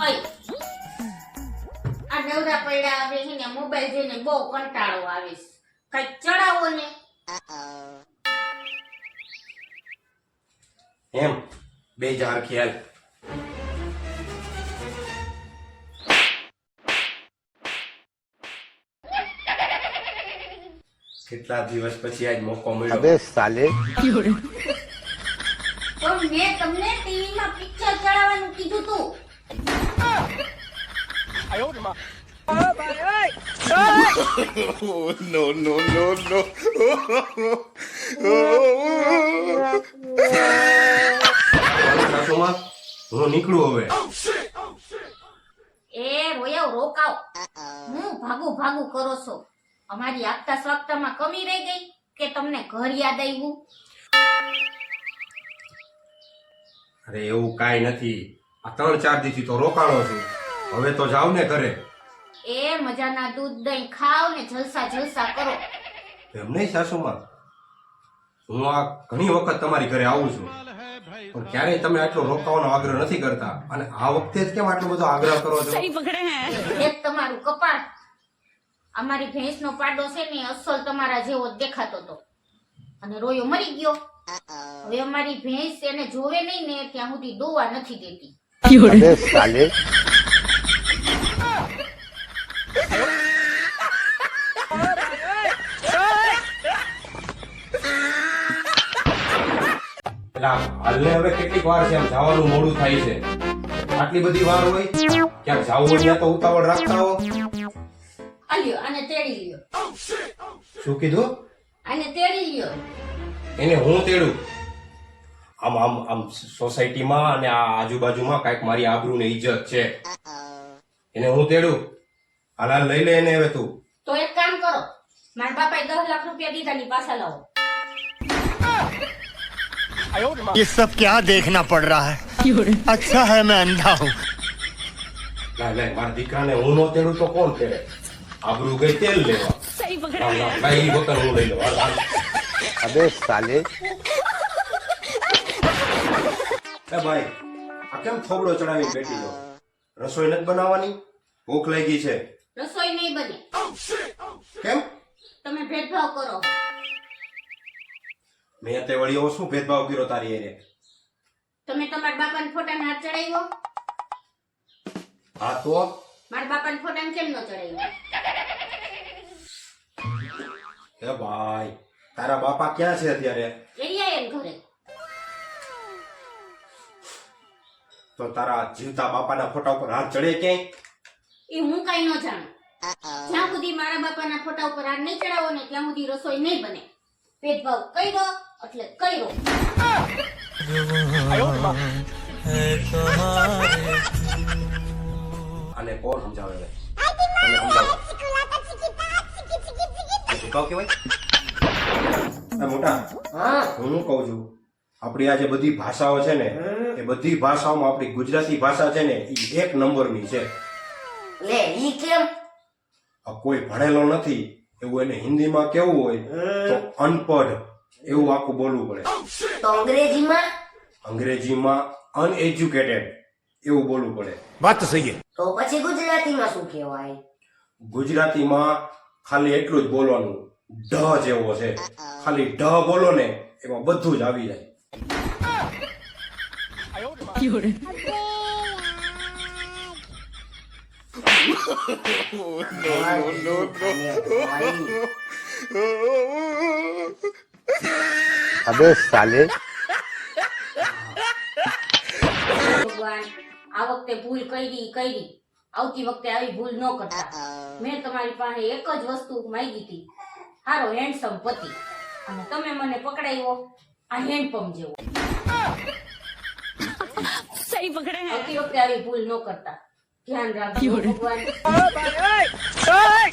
અહીં પડ્યા આવે ને મોબાઈલ જોઈને બહુ કંટાળો આવે છે. કઈ ચડાવો ને. એમ બે જાર ખ્યાલ કેટલા દિવસ પછી આજ મોકો મળ્યો? અબે સાલે. પણ મેં તમને ટીવીમાં પિક્ચર ચડાવવાનું કીધું તું. સાસુમાં હું નીકળું હવે એ રોયવ રોકાવ હું ભાગું ભાગું કરો છો. અમારી આગતા સ્વાગતામાં કમી રહી ગઈ કે તમને ઘર યાદ આવ્યું? અરે એવું કાંઈ નથી. આ ત્રણ ચાર દીથી તો રોકાણો છું. હવે તો જાવ ને ઘરે. એ મજાના દૂધ દહીં ખાવ ને જલસા જલસા કરો. એમ નહીં સાસુમાં? હું આ ઘણી વખત તમારી ઘરે આવું છું. પણ ક્યારેય તમે આટલો રોકાવાનો આગ્રહ નથી કરતા. અને આ વખતે જ કેમ આટલો બધો આગ્રહ કરો છો? એક તમારું કપાળ. અમારી ભેંસનો પાડો છે ને અસલ તમારા જેવો જ દેખાતો હતો અને રોયો મરી ગયો. હવે અમારી ભેંસ એને જોવે નહીં ને ત્યાં સુધી દોવા નથી દેતી. હાલે હવે કેટલીક વાર છે આમ જવાનું મોડું થાય છે. આટલી બધી વાર હોય ક્યાંક જવું હોય ત્યાં તો ઉતાવળ રાખતા હો. આલ્યો અને તેડી લ્યો. શું કીધું? અને તેડી લ્યો. એને હું તેડું? આમ આમ આમ સોસાયટીમાં અને આ આજુબાજુમાં કાંઈક મારી આબરૂ ને ઇજ્જત છે એને હું તેડું હાલ હાલ લઈ લે એને હવે તું તો એક કામ કરો મારા બાપાએ દસ લાખ રૂપિયા દીધા ની પાછા લાવો ये सब क्या देखना पड़ रहा है अच्छा है मैं अंधा हूँ ના લે મારા દીકરાને હું નો તેડું તો કોણ તેડે આબરૂ ગઈ તેલ લેવા લાવ, લાવ, ભાઈ ઈ વખત હું લઈ લઉં હાલ, હાલ. એ ભાઈ આ કેમ થોબડો ચડાવી બેઠી જો રસોઈ નથી બનાવવાની? ભૂખ લાગી છે. રસોઈ નહીં બની. કેમ? તમે ભેદભાવ કરો. મેં તે વળી એવો શું ભેદભાવ કર્યો તારી એને? તમે તમારા બાપાને ફોટાને હાથ ચડાવ્યો? હા તો? મારા બાપાને ફોટાને કેમ ન ચડાવ્યો? એ ભાઈ તારા બાપા ક્યાં છે અત્યારે? તો તારા જીવતા બાપાના ફોટા ઉપર હાથ ચડે ક્યાંય? એ હું કઈ ન જાણું. જ્યાં સુધી મારા બાપાના ફોટા ઉપર હાથ નહીં ચડાવો ને ત્યાં સુધી રસોઈ નહીં બને. ભેદભાવ કર્યો એટલે કર્યો. અને કોણ સમજાવે હવે? ભેદભાવ? મોટા હા. હું શું કહું છું? આપણી આ જે બધી ભાષાઓ છે ને એ બધી ભાષાઓમાં આપણી ગુજરાતી ભાષા છે ને એ એક નંબરની છે. લે ઈ કેમ? આ કોઈ ભણેલો નથી એવું એને હિન્દીમાં કેવું હોય તો અનપઢ એવું આખું બોલવું પડે. તો અંગ્રેજીમાં? અંગ્રેજીમાં અનએજ્યુકેટેડ એવું બોલવું પડે. વાત સહી તો પછી ગુજરાતીમાં શું કહેવાય? ગુજરાતીમાં ખાલી એટલું જ બોલવાનું ઢ જેવો છે. ખાલી ઢ બોલો ને એમાં બધું જ આવી જાય. અબે સાલે ભગવાન આ વખતે ભૂલ કરી કરી. આવતી વખતે આવી ભૂલ ન કરતા મેં તમારી પાસે એક જ વસ્તુ માંગી હતી. હારો હેન્ડસમ પતિ. અને તમે મને પકડાયો આ હેન્ડપંપ જેવો. સહી પકડે હે. આવતી વખતે આવી ભૂલ ન કરતા. ધ્યાન રાખજો ભગવાન. ઓય ઓય ઓય.